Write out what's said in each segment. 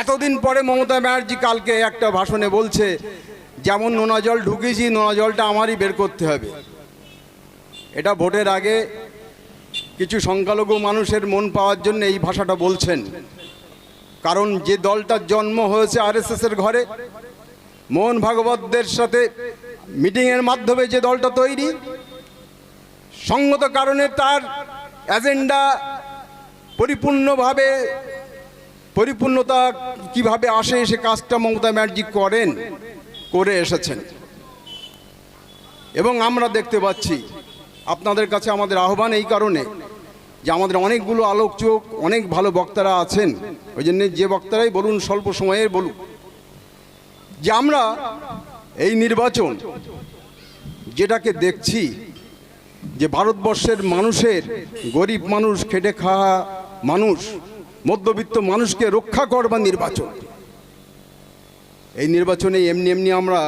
এতদিন পরে মমতা ব্যানার্জি কালকে একটা ভাষণে বলছে, যেমন নোনা জল ঢুকেছি, নোনা জলটা আমারই বের করতে হবে। এটা ভোটের আগে কিছু সংখ্যালঘু মানুষের মন পাওয়ার জন্য এই ভাষাটা বলছেন। কারণ যে দলটার জন্ম হয়েছে আরএসএসের ঘরে, মোহন ভাগবতদের সাথে মিটিংয়ের মাধ্যমে যে দলটা তৈরি, সঙ্গত কারণে তার এজেন্ডা পরিপূর্ণভাবে পরিপূর্ণতা কীভাবে আসে, সে কাজটা মমতা ব্যানার্জি করেন, করে এসেছেন। এবং আমরা দেখতে পাচ্ছি, আপনাদের কাছে আমাদের আহ্বান এই কারণে যে আমাদের অনেকগুলো আলোকচোক অনেক ভালো বক্তারা আছেন। ওই জন্য যে বক্তারাই বলুন, স্বল্প সময়ের বলুন যে আমরা এই নির্বাচন যেটাকে দেখছি, যে ভারতবর্ষের মানুষের, গরিব মানুষ, খেটে খাওয়া মানুষ মধ্যবিত্ত মানুষকে রক্ষা করবার নির্বাচন। এই নির্বাচনে এমনি এমনি আমরা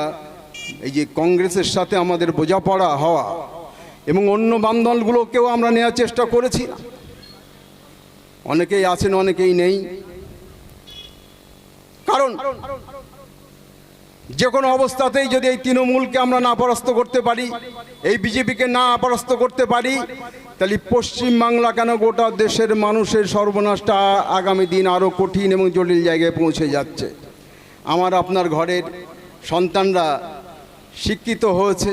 এই যে কংগ্রেসের সাথে আমাদের বোঝাপড়া হওয়া এবং অন্য বামদলগুলোকেও আমরা নেওয়ার চেষ্টা করেছি। অনেকেই আছেন, অনেকেই নেই। কারণ যে কোনো অবস্থাতেই যদি এই তৃণমূলকে আমরা না পরাস্ত করতে পারি, এই বিজেপিকে না পরাস্ত করতে পারি, তাহলে পশ্চিম বাংলা কেন গোটা দেশের মানুষের সর্বনাশটা আগামী দিন আরও কঠিন এবং জটিল জায়গায় পৌঁছে যাচ্ছে? আমার আপনার ঘরের সন্তানরা শিক্ষিত হয়েছে,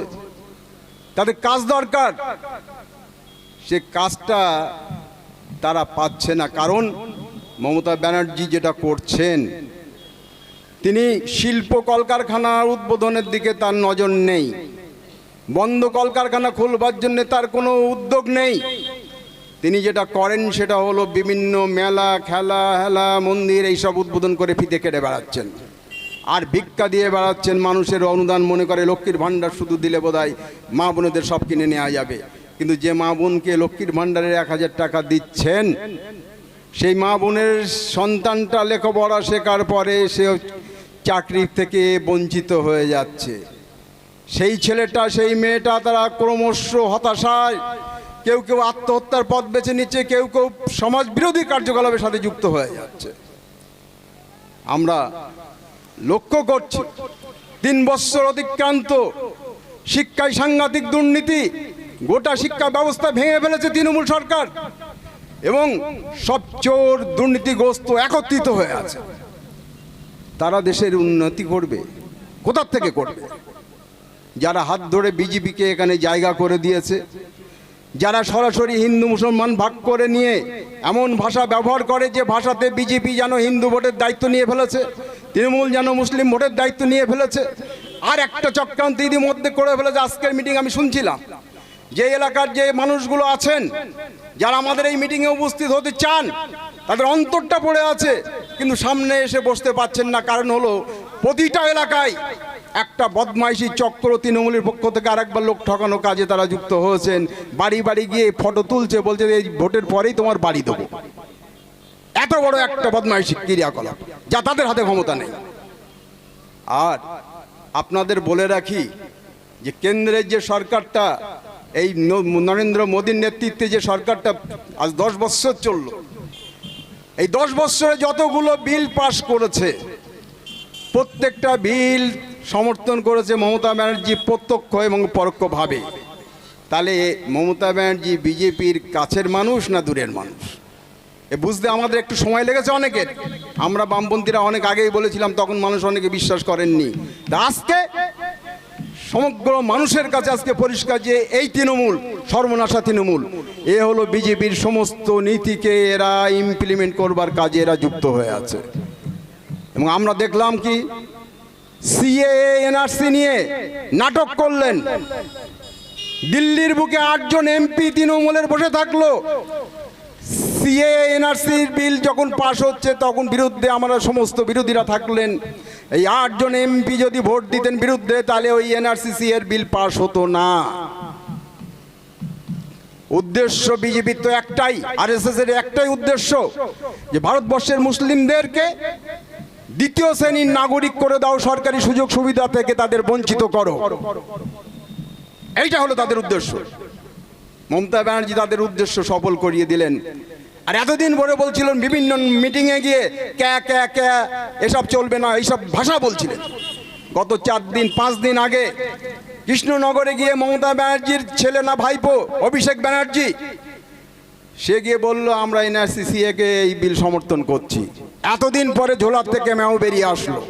তাদের কাজ দরকার। সে কাজটা তারা পাচ্ছে না, কারণ মমতা ব্যানার্জি যেটা করছেন তিনি শিল্প কলকারখানার উদ্বোধনের দিকে তার নজর নেই। বন্ধ কলকারখানা খুলবার জন্য তার কোনো উদ্যোগ নেই। তিনি যেটা করেন সেটা হলো বিভিন্ন মেলা, খেলা, হেলা, মন্দির এইসব উদ্বোধন করে ফিতে কেটে বেড়াচ্ছেন। আর ভিক্ষা দিয়ে বেড়াচ্ছেন মানুষের অনুদান মনে করে লক্ষ্মীর ভাণ্ডার শুধু দিলে বোধহয় মা বোনেদের সব কিনে নেওয়া যাবে। কিন্তু যে মা বোনকে লক্ষ্মীর ভাণ্ডারের এক হাজার টাকা দিচ্ছেন, সেই মা বোনের সন্তানটা লেখাপড়া শেখার পরে সে চাকরি থেকে বঞ্চিত হয়ে যাচ্ছে। সেই ছেলেটা, সেই মেয়েটা তারা ক্রমশ হতাশায়, কেউ কেউ আত্মহত্যার পথ বেছে নিচ্ছে, কেউ কেউ সমাজ বিরোধী কার্যকলাপের সাথে যুক্ত হয়ে যাচ্ছে। আমরা লক্ষ্য করছি, তিন বছর অতিক্রান্ত শিক্ষায় সাংঘাতিক দুর্নীতি, গোটা শিক্ষা ব্যবস্থা ভেঙে ফেলেছে তৃণমূল সরকার এবং সব চোর দুর্নীতিগ্রস্ত একত্রিত হয়ে আছে। তারা দেশের উন্নতি করবে। কোথার থেকে করবে? যারা হাত ধরে বিজেপিকে এখানে জায়গা করে দিয়েছে, যারা সরাসরি হিন্দু মুসলমান ভাগ করে নিয়ে এমন ভাষা ব্যবহার করে যে ভাষাতে বিজেপি যেন হিন্দু ভোটের দায়িত্ব নিয়ে ফেলেছে, তৃণমূল যেন মুসলিম ভোটের দায়িত্ব নিয়ে ফেলেছে, আর একটা চক্রান্ত ইতিমধ্যে করে ফেলেছে, আজকের মিটিং আমি শুনছিলাম। যে এলাকার যে মানুষগুলো আছেন, যারা আমাদের এই মিটিংয়ে উপস্থিত হতে চান, তাদের অন্তরটা পড়ে আছে। কিন্তু সামনে এসে বসতে পাচ্ছেন না। কারণ হলো প্রতিটা এলাকায় একটা বদমাইশি চক্র তৃণমূলের পক্ষ থেকে আরেকবার লোক ঠকানো কাজে তারা যুক্ত হয়েছেন। বাড়ি বাড়ি গিয়ে ফটো তুলছে, বলছে এই ভোটের পরেই তোমার বাড়ি দেবো। এত বড় একটা বদমাইশি ক্রিয়াকলাপ, যা তাদের হাতে ক্ষমতা নেই। আর আপনাদের বলে রাখি যে কেন্দ্রের যে সরকারটা, এই নরেন্দ্র মোদীর নেতৃত্বে যে সরকারটা আজ দশ বৎসর চলল এই দশ বৎসরে যতগুলো বিল পাশ করেছে, প্রত্যেকটা বিল সমর্থন করেছে মমতা ব্যানার্জি প্রত্যক্ষ এবং পরোক্ষভাবে। তাহলে মমতা ব্যানার্জি বিজেপির কাছের মানুষ না দূরের মানুষ? এ বুঝতে আমাদের একটু সময় লেগেছে অনেকের। আমরা বামপন্থীরা অনেক আগেই বলেছিলাম, তখন মানুষ অনেকে বিশ্বাস করেননি। আজকে সমগ্র মানুষের কাছে আজকে পরিষ্কার যে এই তৃণমূল, সর্বনাশা তৃণমূল, এ হলো বিজেপির সমস্ত নীতিকে এরা ইমপ্লিমেন্ট করবার কাজে এরা যুক্ত হয়ে আছে। এবং আমরা দেখলাম কি সিএ এনআরসি নিয়ে নাটক করলেন। দিল্লির বুকে আটজন এমপি তৃণমূলের বসে থাকল। সিএ এনআরসির বিল যখন পাশ হচ্ছে, তখন বিরুদ্ধে আমরা সমস্ত বিরোধীরা থাকলেন। এই আটজন এমপি যদি ভোট দিতেন বিরুদ্ধে, তাহলে ওই এনআরসি সি এর বিল পাশ হতো না। উদ্দেশ্য বিজেপির তো একটাই আর এস এর একটাই উদ্দেশ্য, যে ভারতবর্ষের মুসলিমদেরকে দ্বিতীয় শ্রেণির নাগরিক করে দাও, সরকারি সুযোগ সুবিধা থেকে তাদের বঞ্চিত করো। এইটা হলো তাদের উদ্দেশ্য। মমতা ব্যানার্জি তাদের উদ্দেশ্য সফল করিয়ে দিলেন। আর এতদিন পরে বলছিলেন বিভিন্ন মিটিংয়ে গিয়ে ক্যা ক্যা ক্যা, এসব চলবে না, এইসব ভাষা বলছিলেন। গত চার দিন, পাঁচ দিন আগে কৃষ্ণনগরে গিয়ে মমতা ব্যানার্জির ছেলে না ভাইপো, অভিষেক ব্যানার্জি, সে গিয়ে বলল, আমরা এনআরসিসিএ কে এই বিল সমর্থন করছি। এতদিন পরে ঝোলার থেকে ম্যাও বেরিয়ে আসলো,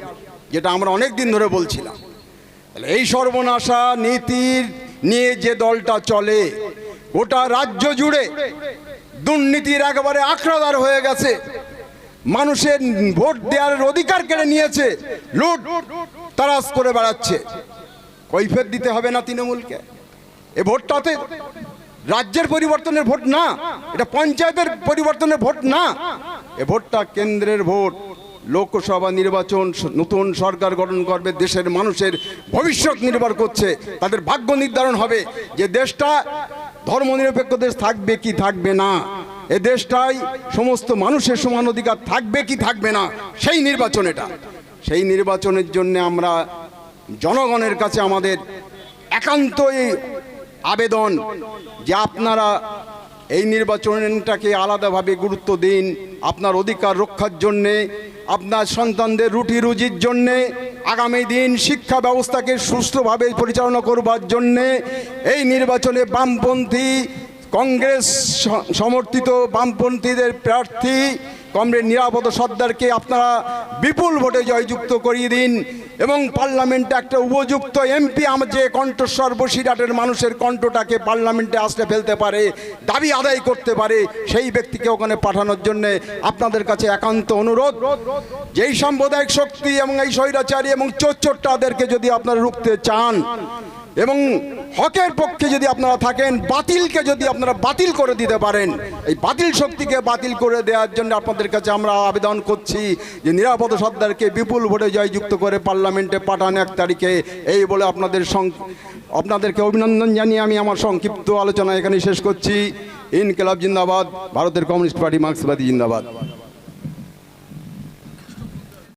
যেটা আমরা অনেক দিন ধরে বলছিলাম। তাহলে এই সর্বনাশা নীতির নিয়ে যে দলটা চলে, গোটা রাজ্য জুড়ে দুর্নীতির একেবারে আখড়াদার হয়ে গেছে। মানুষের ভোট দেওয়ার অধিকার কেড়ে নিয়েছে। লুট, তারাস করে বেড়াচ্ছে। কৈফের দিতে হবে না তৃণমূলকে। এ ভোটটাতে রাজ্যের পরিবর্তনের ভোট না, এটা পঞ্চায়েতের পরিবর্তনের ভোট না। এ ভোটটা কেন্দ্রের ভোট। লোকসভা নির্বাচন নতুন সরকার গঠন করবে, দেশের মানুষের ভবিষ্যৎ নির্ভর করছে। তাদের ভাগ্য নির্ধারণ হবে। যে দেশটা ধর্মনিরপেক্ষ দেশ থাকবে কি থাকবে না? এ দেশটাই সমস্ত মানুষের সমান অধিকার থাকবে কি থাকবে না? সেই নির্বাচন এটা। সেই নির্বাচনের জন্য আমরা জনগণের কাছে আমাদের একান্তই আবেদন যে আপনারা এই নির্বাচনটাকে আলাদাভাবে গুরুত্ব দিন, আপনার অধিকার রক্ষার জন্যে, আপনার সন্তানদের রুটি রুজির জন্যে আগামী দিন শিক্ষা ব্যবস্থাকে সুষ্ঠুভাবে পরিচালনা করবার জন্যে এই নির্বাচনে বামপন্থী কংগ্রেস সমর্থিত বামপন্থীদের প্রার্থী কমরেড নিরাপদ সর্দারকে আপনারা বিপুল ভোটে জয়যুক্ত করিয়ে দিন। এবং পার্লামেন্টে একটা উপযুক্ত এমপি আমার যে কণ্ঠস্বর বসিরহাটের মানুষের কণ্ঠটাকে পার্লামেন্টে আসতে ফেলতে পারে, দাবি আদায় করতে পারে, সেই ব্যক্তিকে ওখানে পাঠানোর জন্য আপনাদের কাছে একান্ত অনুরোধ। যেই সাম্প্রদায়িক শক্তি এবং এই স্বৈরাচারী এবং চোরচোরটাদেরকে যদি আপনারা রুখতে চান এবং হকের পক্ষে যদি আপনারা থাকেন, বাতিলকে যদি আপনারা বাতিল করে দিতে পারেন, এই বাতিল শক্তিকে বাতিল করে দেওয়ার জন্য আপনাদের কাছে আমরা আবেদন করছি যে নিরাপদ সর্দারকে বিপুল ভোটে জয়যুক্ত করে পার্লামেন্টে পাঠান এক তারিখে। এই বলে আপনাদের আপনাদেরকে অভিনন্দন জানিয়ে আমি আমার সংক্ষিপ্ত আলোচনা এখানে শেষ করছি। ইনকলাব জিন্দাবাদ, ভারতের কমিউনিস্ট পার্টি, মার্ক্সবাদী জিন্দাবাদ।